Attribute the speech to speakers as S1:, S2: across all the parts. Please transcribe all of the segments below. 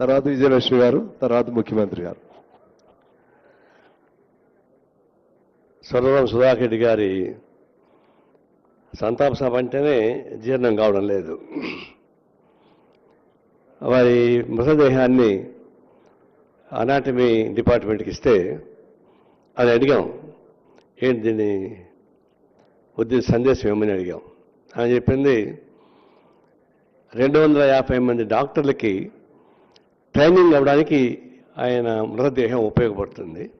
S1: తర్వాత విజయలక్ష్మి గారు తర్వాత ముఖ్యమంత్రి గారు.
S2: స్వర్ణరామ సుధాకర్ రెడ్డి గారి సంతాప సభ అంటేనే జీర్ణం కావడం లేదు. వారి మృతదేహాన్ని అనాటమీ డిపార్ట్మెంట్కి ఇస్తే అది అడిగాం. ఏంటి దీన్ని? ఉద్దేశ సందేశం ఏమని అడిగాం. అని చెప్పింది రెండు వందల యాభై మంది డాక్టర్లకి ట్రైనింగ్ అవ్వడానికి ఆయన మృతదేహం ఉపయోగపడుతుంది.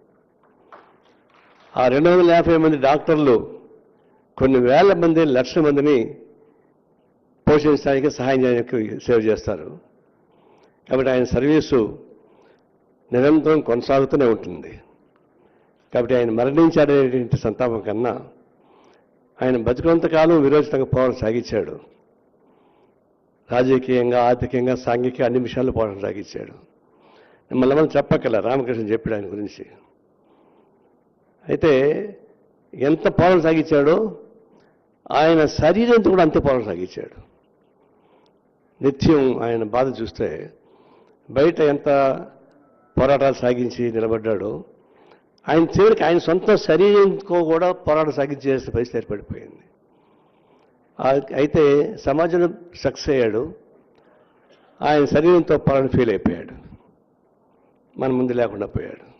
S2: ఆ రెండు వందల యాభై మంది డాక్టర్లు కొన్ని వేల మంది లక్షల మందిని పోషించడానికి సహాయం చేయడానికి సేవ చేస్తారు. కాబట్టి ఆయన సర్వీసు నిరంతరం కొనసాగుతూనే ఉంటుంది. కాబట్టి ఆయన మరణించాడనేటువంటి సంతాపం కన్నా ఆయన బతుకున్నంతకాలం విరోచితంగా పోవడం సాగించాడు. రాజకీయంగా ఆర్థికంగా సాంఘిక అన్ని విషయాలు పోరాటం సాగించాడు. మళ్ళీ మనం చెప్పక్కల రామకృష్ణ చెప్పాడు ఆయన గురించి. అయితే ఎంత పోరాటం సాగించాడో ఆయన శరీరంతో కూడా అంతే పోరాటం సాగించాడు. నిత్యం ఆయన బాధ చూస్తే బయట ఎంత పోరాటాలు సాగించి నిలబడ్డాడో ఆయన చివరికి ఆయన సొంత శరీరంతో కూడా పోరాటం సాగించేసిన పరిస్థితి ఏర్పడిపోయింది. అయితే సమాజంలో సక్సెస్ అయ్యాడు. ఆయన శరీరంతో పోరాటం ఫీల్ అయిపోయాడు. మన ముందు లేకుండా పోయాడు.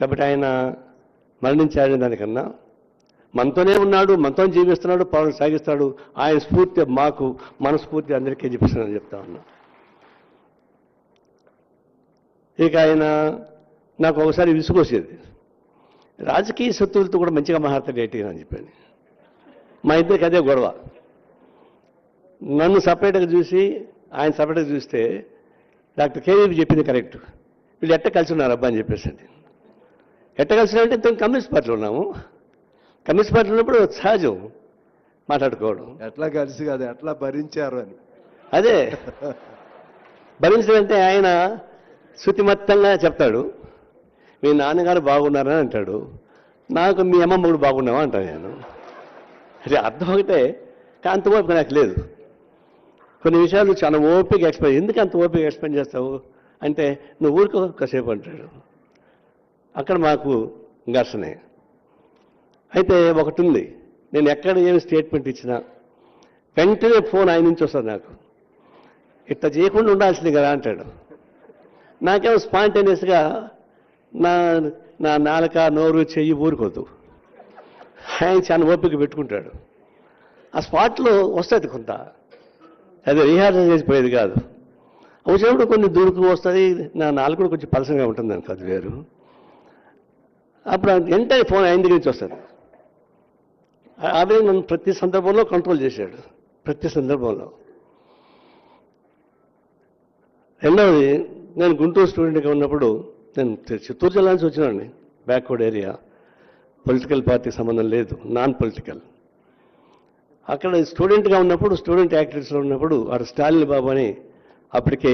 S2: కాబట్టి ఆయన మరణించాడని దానికన్నా మనతోనే ఉన్నాడు మనతో జీవిస్తున్నాడు పాలన సాగిస్తాడు ఆయన స్ఫూర్తి మాకు మన స్ఫూర్తి అందరికీ చెప్పిస్తున్నాను చెప్తా ఉన్నా. ఇక ఆయన నాకు ఒకసారి విసుగొచ్చేది. రాజకీయ శత్రువులతో కూడా మంచిగా మాట్లాడతాడు ఏంటి అని చెప్పాను. మా ఇద్దరికి అదే గొడవ. నన్ను సపరేట్గా చూసి ఆయన సపరేట్గా చూస్తే డాక్టర్ కేవీపీ చెప్పింది కరెక్ట్. వీళ్ళు ఎట్ట కలిసి ఉన్నారు అబ్బా అని చెప్పేసి ఎట్ట కలిసి అంటే ఇంత కమ్యూనిస్ట్ పార్టీలో ఉన్నాము. కమ్యూనిస్ట్ పార్టీలో ఉన్నప్పుడు సహజం మాట్లాడుకోవడం.
S1: ఎట్లా కలిసి కాదు ఎట్లా భరించారు అని.
S2: అదే. భరించడంటే ఆయన శృతిమత్తంగా చెప్తాడు. మీ నాన్నగారు బాగున్నారని అంటాడు. నాకు మీ అమ్మమ్మ కూడా బాగున్నావా అంటాను నేను. అది అర్థం ఒకటే కానీ అంత ఓపిక నాకు లేదు. కొన్ని విషయాలు చాలా ఓపిక ఎక్స్ప్లెయిన్ ఎందుకు అంత ఓపిక ఎక్స్ప్లెయిన్ చేస్తావు? అంటే నువ్వు ఊరికో కాసేపు అంటాడు. అక్కడ మాకు ఘర్షణే. అయితే ఒకటి ఉంది నేను ఎక్కడ ఏమి స్టేట్మెంట్ ఇచ్చినా వెంటనే ఫోన్ ఆయన నుంచి వస్తుంది నాకు. ఇట్లా చేయకుండా ఉండాల్సింది కదా అంటాడు. నాకేమో స్పాంటేనియస్గా నా నా నాలుక నోరు చెయ్యి ఊరుకోదు. ఆయన చాలా ఓపిక పెట్టుకుంటాడు. ఆ స్పాట్లో వస్తుంది కొంత. అది రిహార్సల్ చేసిపోయేది కాదు. వచ్చినప్పుడు కొన్ని దూరుకు వస్తుంది నా నాలుగు కూడా కొంచెం పలసంగా ఉంటుంది అనుకో అది వేరు. అప్పుడు వెంటనే ఫోన్ ఆయన దగ్గర నుంచి వస్తుంది. అదే నన్ను ప్రతి సందర్భంలో కంట్రోల్ చేశాడు. ప్రతి సందర్భంలో. రెండవది నేను గుంటూరు స్టూడెంట్గా ఉన్నప్పుడు నేను చిత్తూరు జిల్లా నుంచి వచ్చినాండి బ్యాక్వర్డ్ ఏరియా పొలిటికల్ పార్టీ సంబంధం లేదు నాన్ పొలిటికల్. అక్కడ స్టూడెంట్గా ఉన్నప్పుడు స్టూడెంట్ యాక్టివిస్ట్లో ఉన్నప్పుడు వాడు స్టాలిన్ బాబు అని అప్పటికే